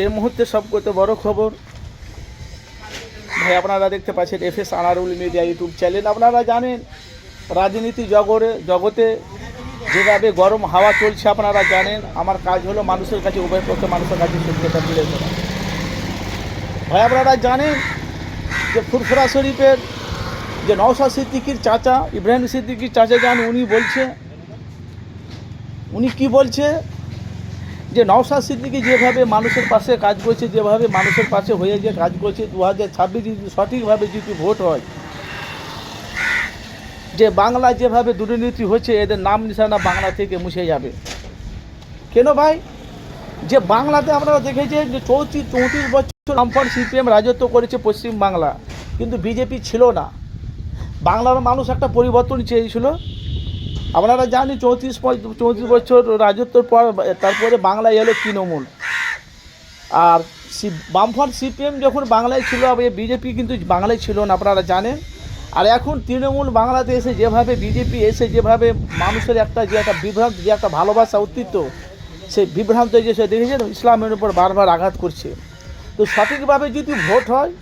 এই মুহূর্তে সবকতে বড় খবর। ভাই, আপনারা দেখতে পাচ্ছেন F S Anarul media YouTube channel. আপনারা জানেন, রাজনীতি জগরে, জগতে যেভাবে গরম হাওয়া চলছে, আপনারা জানেন, আমার কাজ হলো মানুষের কাছে, উভয় পক্ষে মানুষের কাছে সত্যতা তুলে ধরা ভাই, আপনারা জানেন যে ফুরফুরা শরীফের যে নওশা সিদ্দিকির চাচা, ইব্রাহিম সিদ্দিকির চাচা যান, উনি বলছে, উনি কি বলছে? যে নওশাদ সিদ্দিকি যেভাবে মানুষের পাশে কাজ করছে, যেভাবে মানুষের পাশে হয়ে যে কাজ করছে দু হাজার ছাব্বিশ যদি সঠিকভাবে যদি ভোট হয়, যে বাংলা যেভাবে দুর্নীতি হচ্ছে, এদের নাম নিশানা বাংলা থেকে মুছে যাবে। কেন ভাই? যে বাংলাতে আপনারা দেখেছেন যে চৌত্রিশ চৌত্রিশ বছর আমফান সিপিএম রাজত্ব করেছে পশ্চিম বাংলা কিন্তু বিজেপি ছিল না। বাংলার মানুষ একটা পরিবর্তন চেয়েছিল। আপনারা জানি চৌত্রিশ চৌত্রিশ বছর রাজত্বর পর তারপরে বাংলায় এলো তৃণমূল। আর সি, বামফ্রন্ট সিপিএম যখন বাংলায় ছিল বিজেপি কিন্তু বাংলায় ছিল না, আপনারা জানেন। আর এখন তৃণমূল বাংলাতে এসে যেভাবে বিজেপি এসে যেভাবে মানুষের একটা যে একটা বিভ্রান্ত, যে একটা ভালোবাসা অস্তিত্ব সেই বিভ্রান্ত যে সে দেখেছেন, ইসলামের উপর বারবার আঘাত করছে। তো সঠিকভাবে যদি ভোট হয়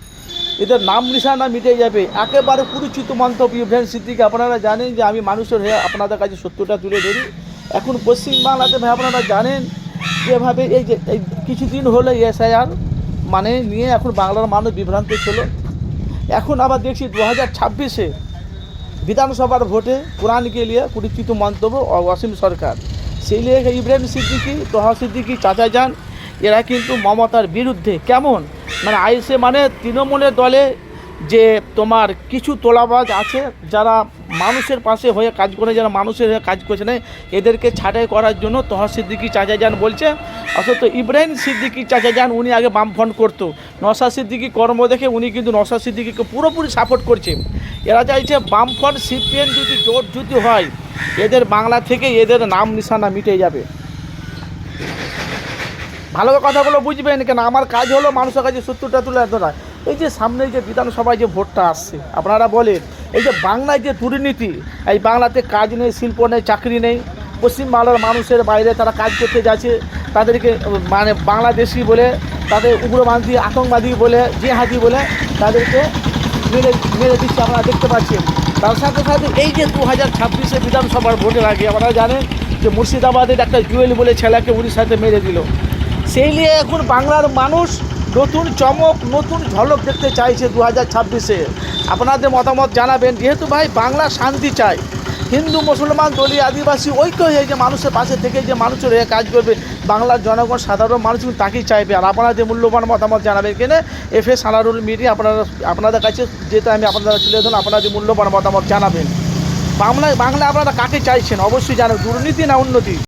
এদের নাম নিশানা মিটে যাবে। একেবারে পরিচিত মন্তব্য, ইব্রাহিম সিদ্দিকি। আপনারা জানেন যে আমি মানুষের হয়ে আপনাদের কাছে সত্যটা তুলে ধরি। এখন পশ্চিমবাংলাতে ভাই, আপনারা জানেন যেভাবে এই যে কিছুদিন হলো এসআইআর মানে নিয়ে এখন বাংলার মানুষ বিভ্রান্ত ছিল। এখন আবার দেখছি দু হাজার ছাব্বিশে বিধানসভার ভোটে কোরআনকে নিয়ে পরিচিত মন্তব্য অসীম সরকার। সেই নিয়ে ইব্রাহিম সিদ্দিকি, তোহা সিদ্দিকি, চাচা যান, এরা কিন্তু মমতার বিরুদ্ধে। কেমন? মানে আইসে মানে তৃণমূলের দলে যে তোমার কিছু তোলাবাজ আছে, যারা মানুষের পাশে হয়ে কাজ করে, যারা মানুষের হয়ে কাজ করছে না, এদেরকে ছাঁটাই করার জন্য তোহা সিদ্দিকি চাচা যান বলছে। অথচ ইব্রাহিম সিদ্দিকি চাচা যান উনি আগে বামফ্রন্ট করতো। নশা সিদ্দিকি কর্ম দেখে উনি কিন্তু নশা সিদ্দিকিকে পুরোপুরি সাপোর্ট করছে। এরা চাইছে বামফ্রন্ট সিপিএন যদি জোট যদি হয়, এদের বাংলা থেকে এদের নাম নিশানা মিটে যাবে। ভালো কথাগুলো বুঝবেন কেন? আমার কাজ হলো মানুষের কাছে সত্যটা তুলে ধরা। এই যে সামনে যে বিধানসভায় যে ভোটটা আসছে, আপনারা বলেন, এই যে বাংলায় যে দুর্নীতি, এই বাংলাতে কাজ নেই, শিল্প নেই, চাকরি নেই পশ্চিমবাংলার মানুষের বাইরে তারা কাজ করতে যাচ্ছে, তাদেরকে মানে বাংলাদেশি বলে, তাদের উগ্রবাদী, আতঙ্কবাদী বলে, জেহাদি বলে তাদেরকে মেরে মেরে দিচ্ছে আপনারা দেখতে পাচ্ছেন। তার সাথে সাথে এই যে দু হাজার ছাব্বিশে বিধানসভার ভোটের আগে আপনারা জানেন যে মুর্শিদাবাদের একটা জুয়েল বলে ছেলেকে উড়িষ্যাতে মেরে দিল। সেই নিয়ে এখন বাংলার মানুষ নতুন চমক, নতুন ঝলক দেখতে চাইছে দু হাজার ছাব্বিশে। আপনাদের মতামত জানাবেন। যেহেতু ভাই বাংলা শান্তি চায় হিন্দু, মুসলমান দলীয় আদিবাসী, ঐক্য হয়ে যে মানুষের পাশে থেকে যে মানুষের হয়ে কাজ করবে, বাংলার জনগণ, সাধারণ মানুষ কিন্তু তাকেই চাইবে। আর আপনাদের মূল্যবান মতামত জানাবেন কেনে এফ এস সানারুল মিডিয়া, আপনারা, আপনাদের কাছে যেটা আমি আপনারা তুলে ধরুন আপনাদের মূল্যবান মতামত জানাবেন। বাংলায় বাংলা আপনারা কাকে চাইছেন? অবশ্যই জানেন দুর্নীতি না উন্নতি?